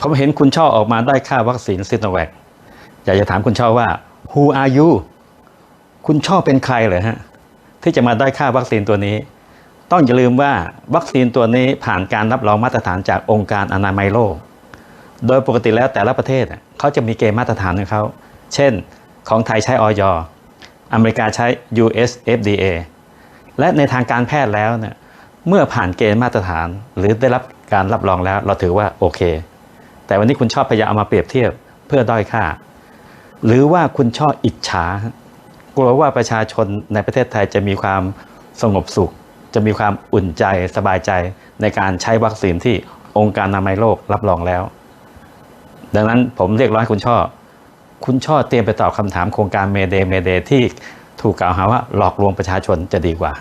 ผมเห็นคุณช่อออกมาได้ค่าวัคซีนซิโนแวคอยากจะถามคุณช่อว่า who are you คุณช่อเป็นใครเหรอฮะ ที่จะมาได้ค่าวัคซีนตัวนี้ ต้องอย่าลืมว่าวัคซีนตัวนี้ผ่านการรับรองมาตรฐานจากองค์การอนามัยโลก โดยปกติแล้วแต่ละประเทศเขาจะมีเกณฑ์มาตรฐานของเขา เช่น ของไทยใช้ออยอเมริกาใช้ US FDA และในทางการแพทย์แล้วเนี่ยเมื่อผ่านเกณฑ์มาตรฐาน หรือได้รับการรับรองแล้วเราถือว่าโอเค แต่วันนี้คุณชอบพยายามเอามาเปรียบเทียบเพื่อด้อยค่า หรือว่าคุณชอบอิจฉากลัวว่าประชาชนในประเทศไทยจะมีความสงบสุข จะมีความอุ่นใจสบายใจในการใช้วัคซีนที่องค์การอนามัยโลกรับรองแล้ว ดังนั้นผมเรียกร้องให้คุณช่อ คุณช่อเตรียมไปตอบคำถามโครงการเมเดเมเดที่ถูกกล่าวหาว่าหลอกลวงประชาชนจะดีกว่า